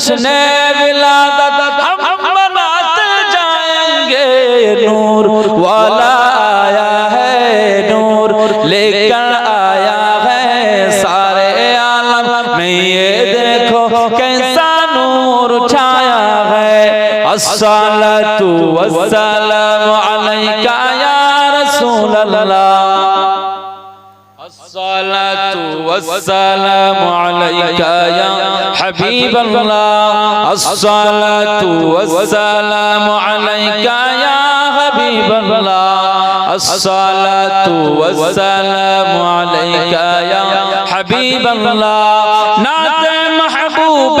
जश्न विलादत हम मनाते जाएंगे नूर वाला आया है नूर लेकर आया है सारे आलम में ये देखो कैसा नूर छाया है अस्सलातु वस्सलाम अलैका या रसूल अल्लाह अस्सलातु والسلام عليك يا حبيب الله. الصلاة والسلام عليك يا حبيب الله. الصلاة والسلام عليك يا حبيب الله. نعت محبوب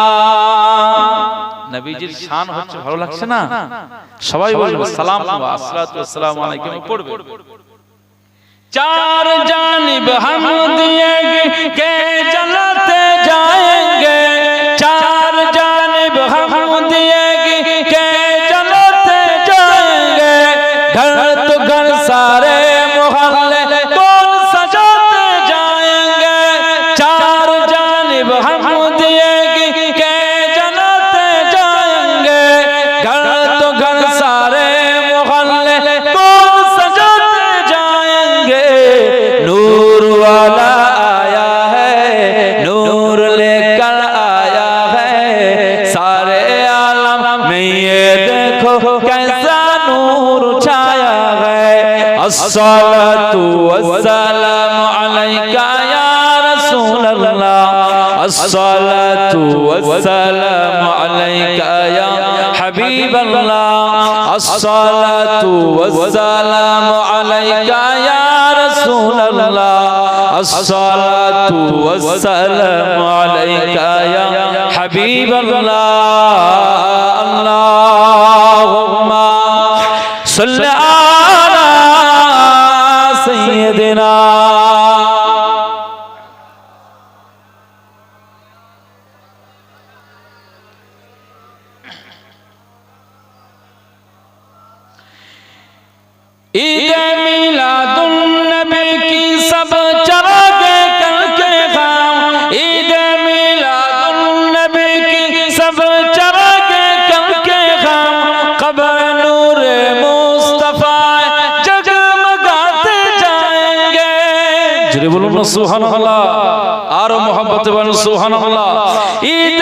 নবীজির শান হচ্ছে ভালো লাগছে না? সবাই বলব সালাম আসসালাতু আসসালামু আলাইকুম পড়বে। চার জানিব হাম দিয়ে কে চলতে যায়েঙ্গে চার জানিব হাম দিয়ে السلام عليك يا رسول الله. الصلاة والسلام عليك يا حبيب الله. الصلاة والسلام عليك يا رسول الله. الصلاة والسلام عليك يا حبيب الله. اللهم صل على سيدنا عید میلاد النبی کی سب বলুন আর মোহাম্মত বলুন की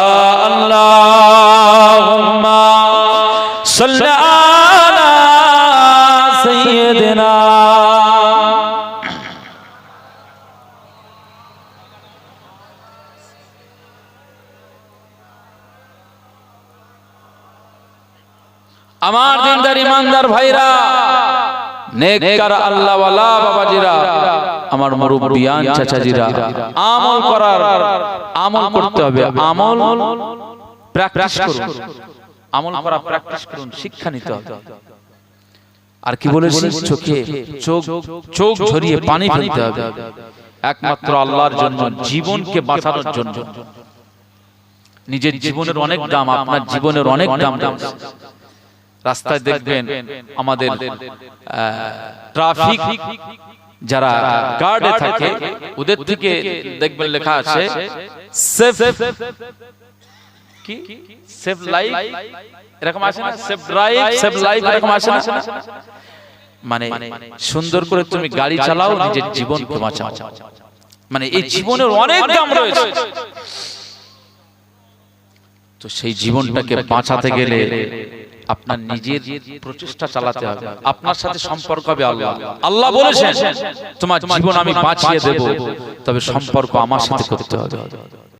আমার দিনদার ইমানদার ভাইরা নেককার আল্লাহ বাবাজিরা আমার মুরব্বিয়ান চাচাজিরা আমল করার আমল করতে হবে আমল প্র্যাকটিস করুন। আমল করা প্র্যাকটিস করুন শিক্ষা নিতে হবে। আর কি বলেছি? চোখে চোখ চোখ ঝরিয়ে পানি ফেলতে হবে। একমাত্র আল্লাহর জন্য জীবনকে বাঁচানোর জন্য। নিজের জীবনের অনেক দাম আপনার জীবনের অনেক দাম দাম। রাস্তায় দেখবেন আমাদের ট্রাফিক যারা গার্ডে থাকে ওদের থেকে দেখবেন লেখা আছে সেফ কি? সেফ লাইফ এরকম আছে না? সেফ ড্রাইভ সেফ লাইফ এরকম আছে না? মানে সুন্দর করে তুমি গাড়ি চালাও নিজের জীবনকে বাঁচাও। মানে এই জীবনের অনেক দাম রয়েছে। তো সেই জীবনটাকে বাঁচাতে গেলে আপনার নিজের প্রচেষ্টা চালাতে হবে। আপনার সাথে সম্পর্ক হবে আল্লাহ। আল্লাহ। বলেছেন তোমার জীবন আমি বাঁচিয়ে দেব তবে সম্পর্ক আমার সাথে করতে হবে।